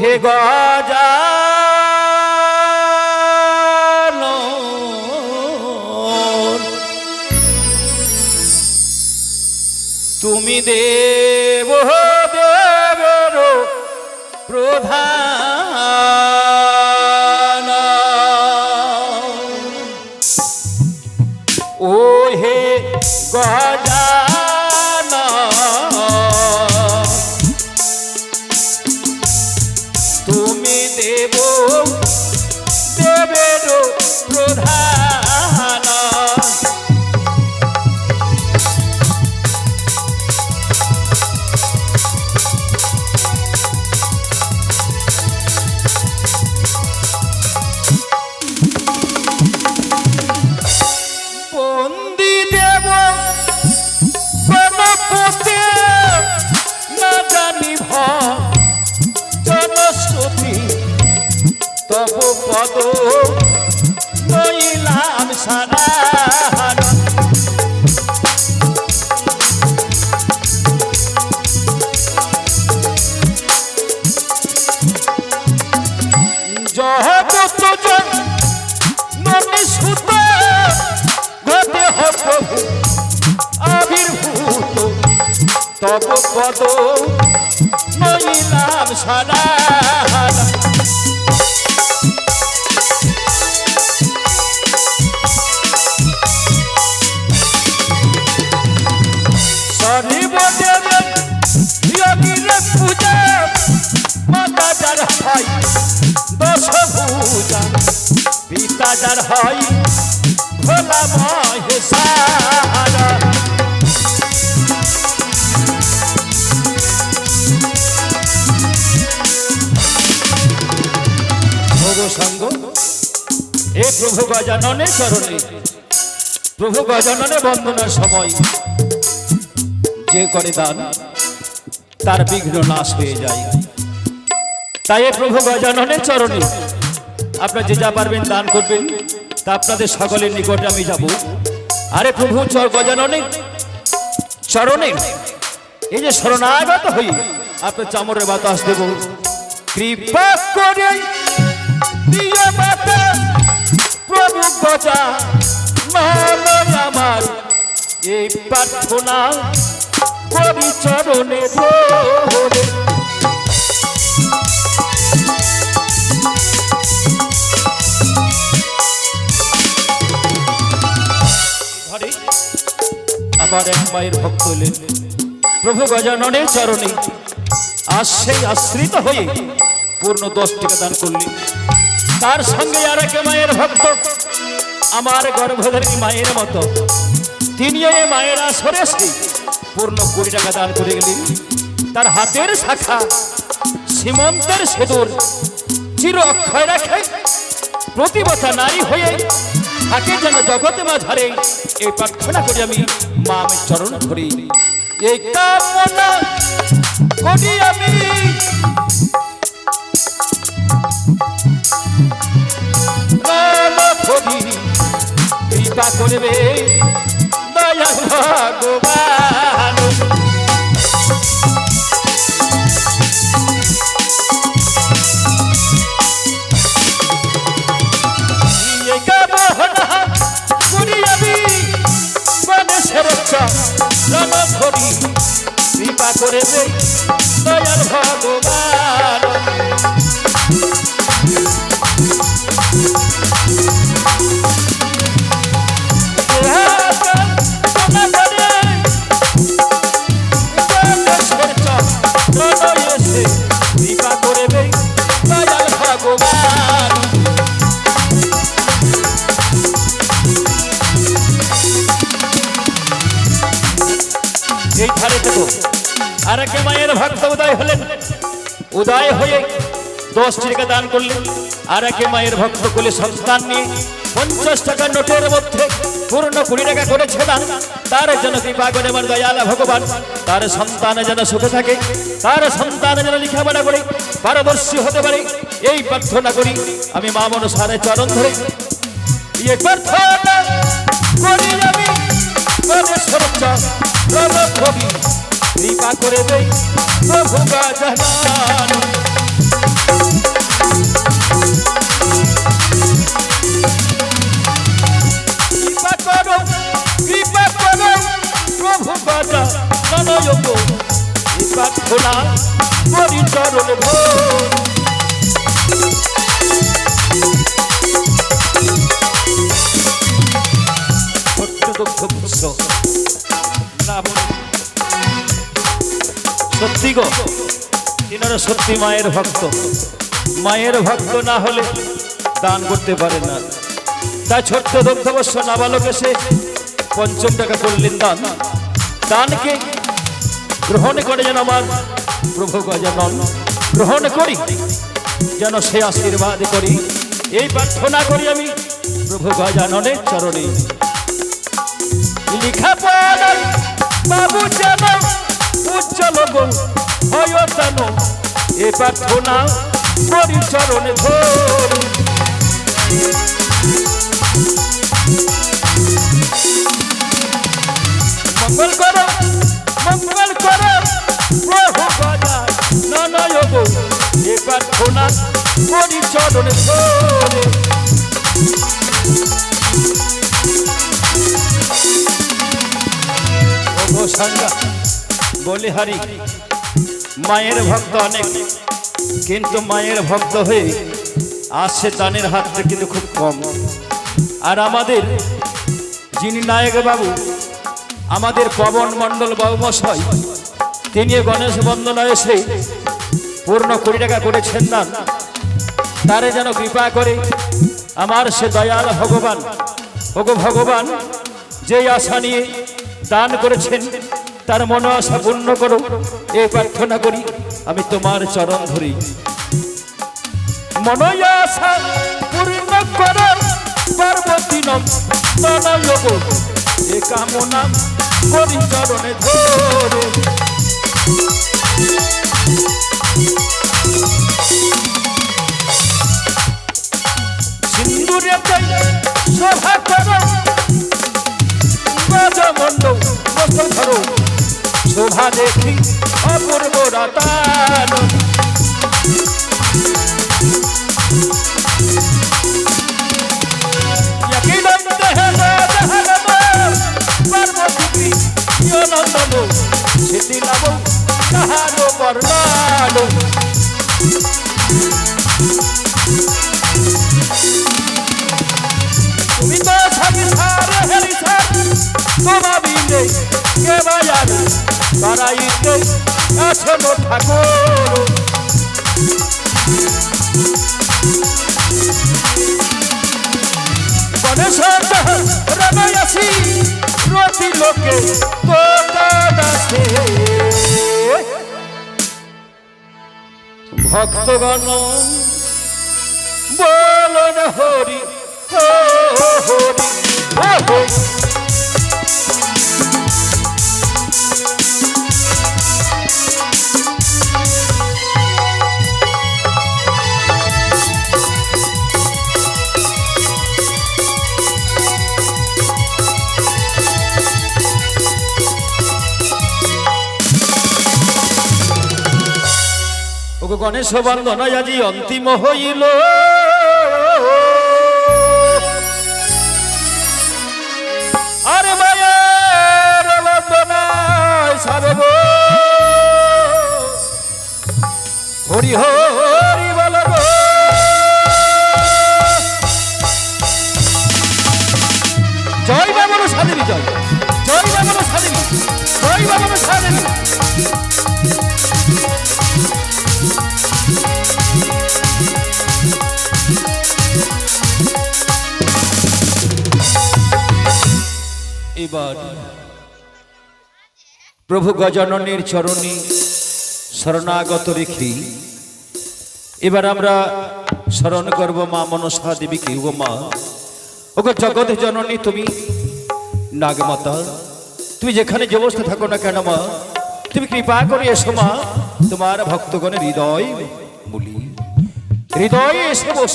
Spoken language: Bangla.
হে গজা তুমি দেব দেব প্রধান। তুমি দেব দেবের প্রধান। তব পদ নইলাম সারা পিতা যার হয় ভোলা মহেশারা এ প্রভু গজাননে চরণে। প্রভু গজাননে বন্দনার সময়। যে করে দান, তার বিঘ্ন নাশ হয়ে যায়। তাই এ প্রভু গজাননের চরণে, আপনারা যে যা পারবেন দান করবেন, তা আপনাদের সকলের নিকটে আমি যাব। আরে প্রভু, চর গজাননে, চরণে। এই যে শরণাগত হই আপনার চামরের বাতাস দেব। কৃপা করে দিও আমার। এই প্রার্থনা চরণে এক মায়ের ভক্ত প্রভু গজাননের চরণে আজ সেই আশ্রিত হয়ে পূর্ণ দশ টাকা দান করলেন। তার সঙ্গে আর এক মায়ের ভক্ত আমার গর্ভধারী মায়ের মতো। তিনিও মায়ের আসরে পূর্ণ কুড়ি টাকা দান করে গেলেন। তার হাতের শাখা সীমন্তের সেদুর চির অক্ষয় রাখে। প্রতিবতা নারী হয়ে থাকে যেন জগতে মাঝারে। এই প্রার্থনা করি আমি মা আমি চরণ ধরি। এই কামনা করি আমি। কৃপা করবে। দয়া ভগবান। কৃপা করে দে দয়ার ভগবান। ভক্ত উদয় হলেন। উদয় হয়ে দশ টাকা দান করলেন। আর একে মায়ের ভক্ত কোলে নিয়ে পঞ্চাশ টাকা নোটের মধ্যে পূর্ণ কুড়ি টাকা তার কৃপা করে আমার ভগবান, তার সন্তান যেন সুখে থাকে, তার সন্তান যেন লেখাপড়া করে, পারদর্শী হতে পারে, এই প্রার্থনা করি আমি মা মনসারে চরণ ধরে। ইয়ে প্রার্থনা করি আমি কৃপা করে দেই প্রভু গাজানন। কৃপা করো কৃপা করো, প্রভু বাজা ননয়গ এই প্রার্থনা করি চরণ ভোর সত্যি গো। তিনারা সত্যি মায়ের ভক্ত। মায়ের ভক্ত না হলে দান করতে পারে না। তাই ছোট্ট দগ্ধবর্ষ নাবালক এসে পঞ্চম টাকা করলেন দান। দানকে গ্রহণ করে যেন আমার প্রভু গজানন। গ্রহণ করি যেন সে আশীর্বাদ করি। এই প্রার্থনা করি আমি প্রভু গজাননের চরণে। লিখা পড়াই বাবু যেন উজ্জ্বল গো হয়তান এ প্রার্থনা করি চরণে ধরি মঙ্গল কর মঙ্গল কর, প্রভু গজা ননয়গ এ প্রার্থনা করি চরণে ধরে ওগো সাঙ্গা। বলি হারি, মায়ের ভক্ত অনেক, কিন্তু মায়ের ভক্ত হয়ে আসছে দানের হাতটা কিন্তু খুব কম। আর আমাদের যিনি নায়ক বাবু, আমাদের পবন মণ্ডল বাবু মশাই তিনি গণেশ বন্দনা এসে পূর্ণ কোটি টাকা করেছেন না, তারে যেন কৃপা করে আমার সে দয়াল ভগবান, ওগো ভগবান, যেই আশা নিয়ে দান করেছেন তার মনো আশা পূর্ণ করো এই প্রার্থনা করি, আমি তোমার চরণ ধরি। মনয় আশা পূর্ণ করো, পার্বতী এ কামনা করি চরণে ধরে। সিন্দুরে সভা করো বস্ত্র ধরো। শোভা দেখি অপূর্ব রতান তাহারও বর্ণালো। তুমি তো সংসার হেরিসার তোমা বিনে কে বাজার বাড়াইতে আছেন ঠাকুর। গণেশ রণয়াসী প্রতি লোকে দাসে ভক্তগণ বলন হরি হরি হরি গণেশ বন্দনা আজি অন্তিম হইল। আরে বন্দনায় হরি হরি বল জয় বাবন সাদেবী জয়। জয় বাবন সাদেবী জয় বাবন সাদেবী এবার প্রভু গজাননের চরণে শরণাগত রেখে এবার আমরা স্মরণ করব মা মনসা দেবীকে। ও মা, ওগো জগৎ জননী, তুমি নাগমাতা, তুমি যেখানে যে অবস্থা থাকো না কেন মা, তুমি কৃপা করে এসো মা, তোমার ভক্তগণের হৃদয় বলি হৃদয়ে এসে বসে।